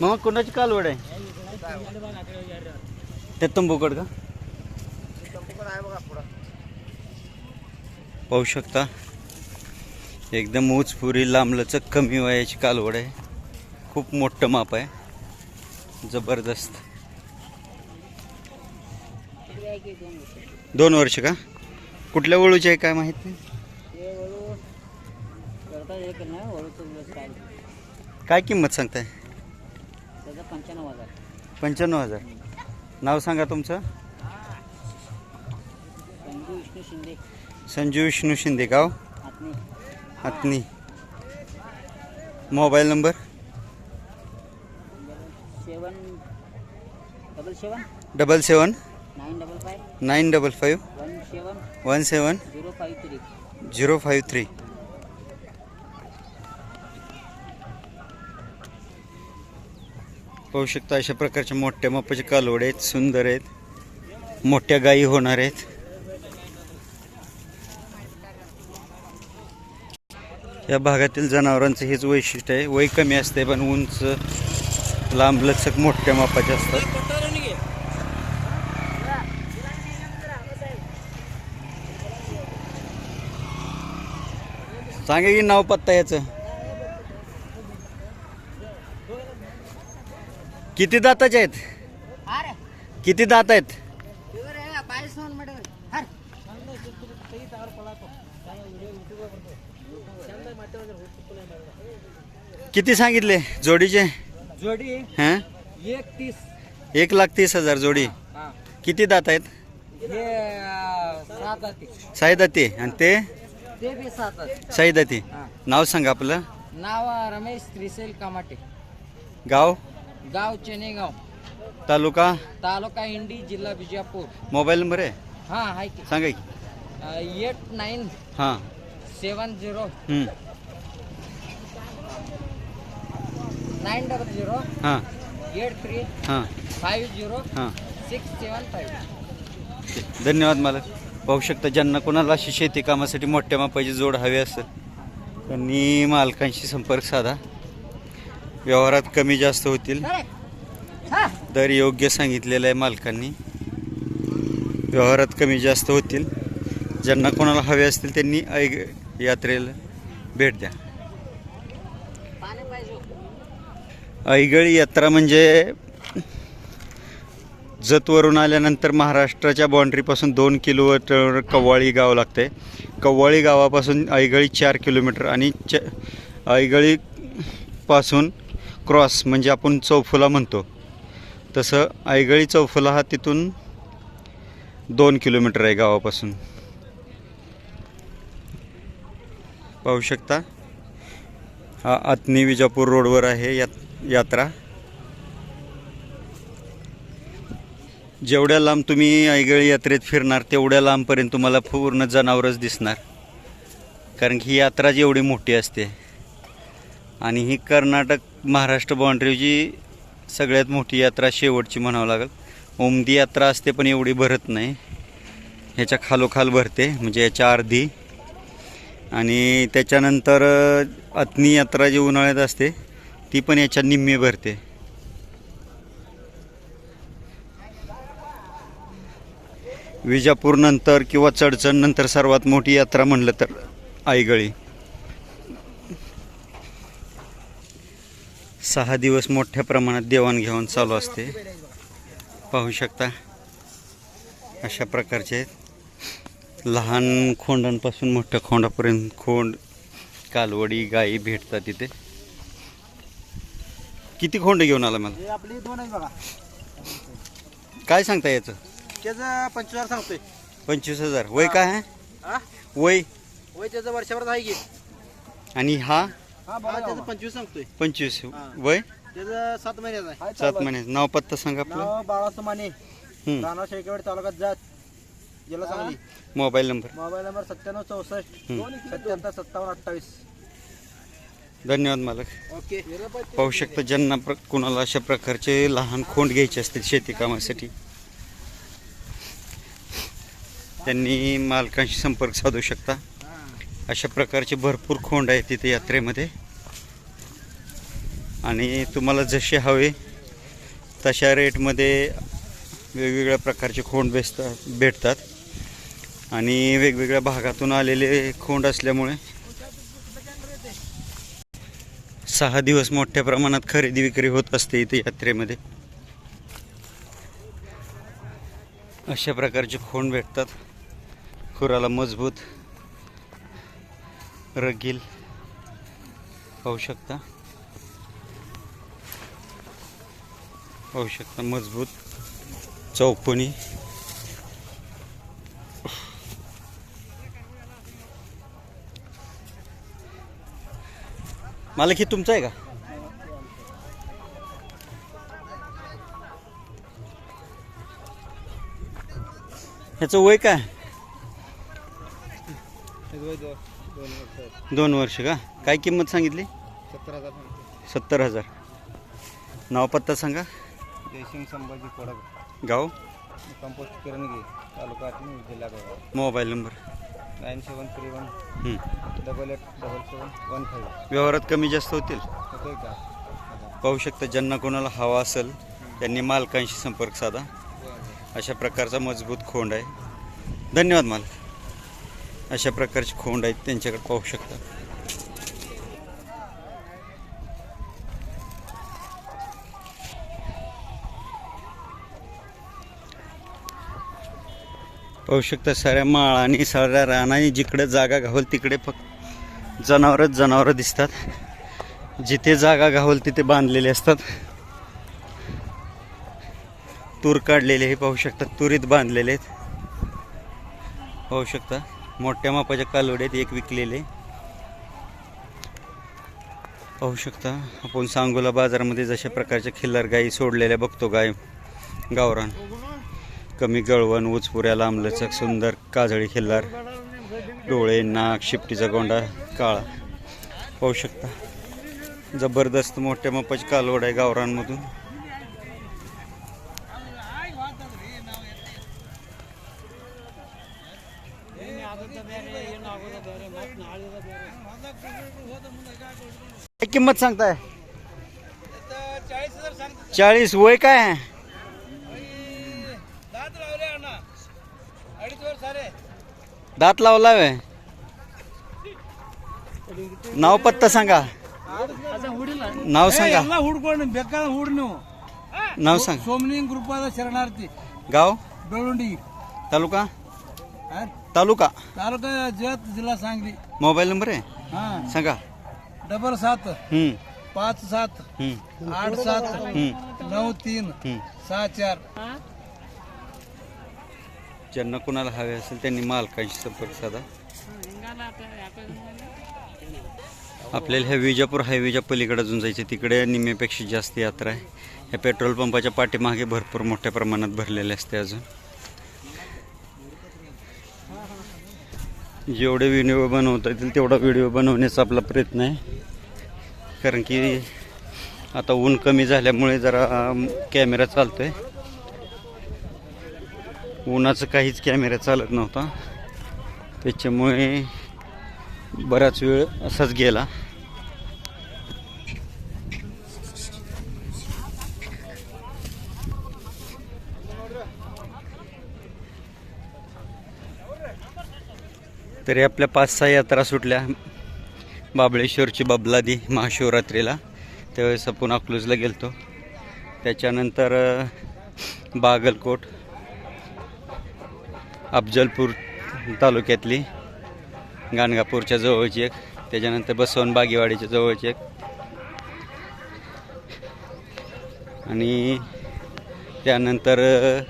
मग कोणाची कालवड आहे? त्या तंबूकड का? पाहू शकता. एकदम ऊचपुरी लांबलचक कमी वयाची कालवड आहे. खूप मोठं माप आहे. जबरदस्त. दोन वर्ष का? कुठल्या वळूची आहे काय माहीत नाही? काय किंमत सांगताय? पंच्याण्णव हजार. पंच्याण्णव हजार. नाव सांगा तुमचं? संजू विष्णू शिंदे. संजू विष्णू शिंदे गाव आत्मी. हातनी mobile number? Seven double seven. Double seven. Nine double five nine double five. One seven. One seven. Zero five three. Zero five three. पाहू शकता अशा प्रकारच्या मोठ्या मापाचे कालवड आहेत सुंदर आहेत. मोठ्या गायी होणार आहेत. या भागातील जनावरांचं हेच वैशिष्ट्य आहे. वय कमी असते पण उंच लांब लचक मोठ्या मापाचे असतात. सांगा की नाव पत्ता याचं? किती दाताचे आहेत? किती दात आहेत? किती सांगितले जोडीचे? जोडी हां? एक तीस. एक लाख तीस हजार जोडी. हा. किती दात आहेत? हे सात साई दाती. आणि ते? ते बी सात आती साई दाती. नाव सांगा आपलं. नाव रमेश त्रिसेल कामाटे. गाव? गाव चेनेगाव तालुका? तालुका इंडी जिल्हा बिजापूर मोबाईल नंबर आहे? हा हाय की. सांगा की. एट नाईन हां. सेवन झिरो हं. नाईन डबल झिरो हां. एट थ्री हां. फाईव्ह झिरो हां. सिक्स सेवन फाईव्ह धन्यवाद मालक. पाहू शकता ज्यांना कोणाला अशी शेती कामासाठी मोठ्या मापाची जोड हवी असेल त्यांनी मालकांशी संपर्क साधा. व्यवहारात कमी जास्त होतील. दर योग्य सांगितलेलं आहे मालकांनी. व्यवहारात कमी जास्त होतील. ज्यांना कोणाला हवे असतील त्यांनी ऐग यात्रेला भेट द्या. ऐगळी यात्रा म्हणजे जतवरून आल्यानंतर महाराष्ट्राच्या बाँड्रीपासून दोन किलोमीटर कव्वाळी गाव लागते कव्वाळी गावापासून ऐगळी चार किलोमीटर आणि च ऐगळीपासून क्रॉस म्हणजे आपण चौफुला म्हणतो. तसं आईगळी चौफुला हा तिथून दोन किलोमीटर आहे गावापासून. पाहू शकता? हा आत्नी विजापूर रोडवर आहे यात यात्रा. जेवढ्या लांब तुम्ही आईगळी यात्रेत फिरणार तेवढ्या लांबपर्यंत तुम्हाला पूर्ण जनावरच दिसणार. कारण की ही यात्रा जेवढी मोठी असते. आणि ही कर्नाटक महाराष्ट्र बाँड्रीची सगळ्यात मोठी यात्रा शेवटची म्हणावं लागेल. ओमदी यात्रा असते पण एवढी भरत नाही. ह्याच्या खालोखाल भरते म्हणजे याच्या अर्धी. आणि त्याच्यानंतर अत्नी यात्रा जी उन्हाळ्यात असते ती पण याच्या निम्मे भरते. विजापूरनंतर किंवा चडचणनंतर सर्वात मोठी यात्रा म्हणलं तर आईगळी. सहा दिवस मोठ्या प्रमाणात देवाणघेवाण चालू असते. पाहू शकता अशा प्रकारचे आहेत. लहान खोंडांपासून मोठ्या खोंडापर्यंत खोंड कालवडी गायी भेटतात तिथे. किती खोंड घेऊन आला मला? आपली दोन आहे बघा. काय सांगता याचं? त्याचं पंचवीस सांगतोय. पंचवीस हजार. वय काय आहे? हा? वय? वय त्याचं वर्षभरात आहे की. आणि हा? त्याचं पंचवीस सांगतोय. पंचवीस हा. वय? त्याचं सात महिन्याचं आहे. सात महिन्याचं नाव पत्ता सांगा आपलं. नाव बाळासो माने. राणा शेकेवाडी तालुक्यात जात. जिल्हा Sangli. Mobile number. Mobile number सत्त्याण्णव चौसष्ट. सत्याहत्तर सत्तावन्न अठ्ठावीस. धन्यवाद मालक. ओके. पाहू शकता ज्यांना प्र कुणाला अशा प्रकारचे लहान खोंड घ्यायचे असतील शेती कामासाठी. त्यांनी मालकांशी संपर्क साधू शकता. अशा प्रकारचे भरपूर खोंड आहेत तिथे यात्रेमध्ये. आणि तुम्हाला जसे हवे तशा रेटमध्ये वेगवेगळ्या प्रकारचे खोंड बेसतात भेटतात. आणि वेगवेगळ्या भागातून आलेले खोंड असल्यामुळे सहा दिवस मोठ्या प्रमाणात खरेदी विक्री होत असते इथे यात्रेमध्ये. अशा प्रकारचे खोंड भेटतात. खुराला मजबूत रगील पाहू शकता. पाहू शकता मजबूत चौकोनी. मला की तुमचं आहे का? ह्याचं वय काय? दोन वर्ष का? काय किंमत सांगितली? सत्तर हजार. सत्तर हजार नाव पत्ता सांगा. जयसिंग संभाजी कोडक. गाव? कंपोस्ट किरणगी तालुका जिल्हा Goa mobile number. Nine seven three one. Double eight double seven one five. व्यवहारात कमी जास्त होतील? का? पाहू शकता ज्यांना कोणाला हवा असेल त्यांनी मालकांशी संपर्क साधा. अशा प्रकारचा मजबूत खोंड आहे. धन्यवाद मालक. अशा प्रकारचे खोंड आहेत त्यांच्याकडे पाहू शकता. पाहू शकता साऱ्या माळ आणि साऱ्या रानाने जिकडे जागा घावल तिकडे फक्त जनावरच जनावरं दिसतात. जिथे जागा घावल तिथे बांधलेले असतात. तूर काढलेले हे पाहू शकता तुरीत बांधलेले आहेत. पाहू शकता. मोठ्या मापाच्या कालवड्यात एक विकलेले. पाहू शकता आपण सांगोला बाजारामध्ये जशा प्रकारच्या खिल्लार गायी सोडलेल्या बघतो गाय. गावरान. कमी गळवण उचपुऱ्या लांबलचक सुंदर काजळी खिल्लार. डोळे नाक शिपटीचा गोंडा काळा. पाहू शकता जबरदस्त मोठ्या मापाची कालवड आहे गावरांमधून किंमत सांगताय चाळीस वय काय आहे दात लावला वे नाव पत्ता सांगा नाव सांगा हुडकोण बेकार हुड नेऊ नाव सांग सोमनी कृपाला शरणार्थी गाव डोळुंडी तालुका तालुका? तालुका जत जिल्हा सांगली. मोबाईल नंबर आहे? हा. सांगा. डबल सात. हम्म, पाच सात. हम्म, आठ सात. हम्म, नऊ तीन. हम्म. सहा चार. ज्यांना कोणाला हवे असेल त्यांनी मालकांशी संपर्क साधा. आपल्याला ह्या विजापूर हायवेच्या पलीकडे अजून जायचे तिकडे निम्म्यापेक्षा जास्त यात्रा आहे. ह्या पेट्रोल पंपाच्या पाठीमागे भरपूर मोठ्या प्रमाणात भरलेले असते अजून. जेवढे व्हिडिओ बनवता येतील तेवढा व्हिडिओ बनवण्याचा आपला प्रयत्न आहे. कारण की आता ऊन कमी झाल्यामुळे जरा कॅमेरा चालतो आहे उन्हाचं काहीच कॅमेरा चालत नव्हता. त्याच्यामुळे बराच वेळ असाच गेला. तरी आपल्या पाच सहा यात्रा सुटल्या. बाबळेश्वरची बबलादी महाशिवरात्रीला. त्यावेळेस आपण अकलूजला गेलतो. त्याच्यानंतर बागलकोट अफजलपूर तालुक्यातली गाणगापूरच्या जवळची एक त्याच्यानंतर बसवण बागेवाडीच्या जवळची एक. आणि त्यानंतर अ,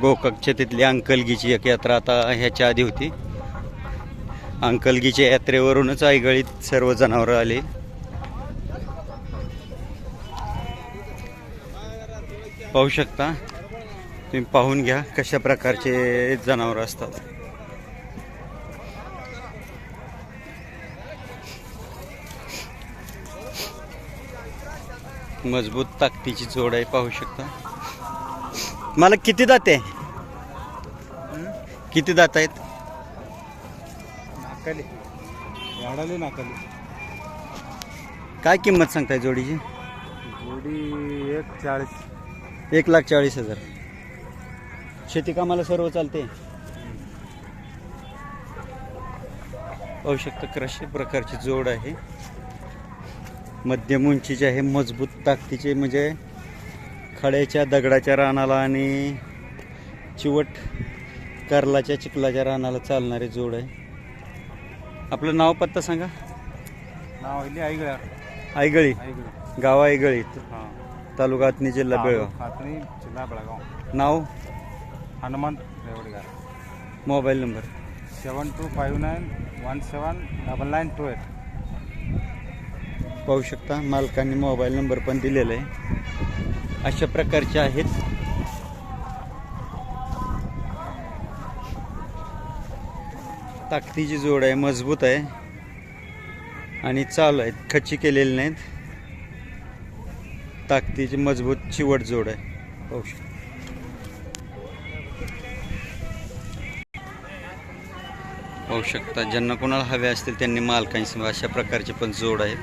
गोकाकच्या तिथली अंकलगीची एक यात्रा आता ह्याच्या आधी होती. अंकलगीच्या यात्रेवरूनच आईगळीत सर्व जनावरं आली. पाहू शकता? तुम्ही पाहून घ्या कशा प्रकारचे जनावरं असतात. मजबूत ताकदीची जोड आहे पाहू शकता. मला किती दाते? किती दात आहेत? नाकाली. झाडाले नाकाली. काय किंमत सांगताय जोडीची? जोडी एक चाळीस. एक लाख चाळीस हजार. शेती कामाला सर्व चालते पाहू शकता कशा प्रकारची जोड आहे. मध्यम उंचीचे आहे मजबूत ताकदीचे म्हणजे खड्याच्या दगडाच्या रानाला आणि चिवट करलाच्या चिखलाच्या रानाला चालणारे जोड आहे. आपलं नाव पत्ता सांगा. नाव आहे आईगळ्या. आयगळी आईगळी. गाव आयगळी हां. तालुका आतनी जिल्हा बेळगाव. खातणी जिल्हा बेळगाव. नाव? Hanumant Revadgar. Mobile number. Seven two five nine one seven double nine two eight. पाहू शकता मालकांनी मोबाईल नंबर पण दिलेला आहे. अशा प्रकारचे आहेत. ताकदीची जोड आहे मजबूत आहे. आणि चालू आहेत खच्ची केलेली नाहीत. ताकदीची मजबूत चिवट जोड आहे. पाहू शकतो. पाहू शकता ज्यांना कोणाला हवे असतील त्यांनी मालकांशी अशा प्रकारचे पण जोड आहेत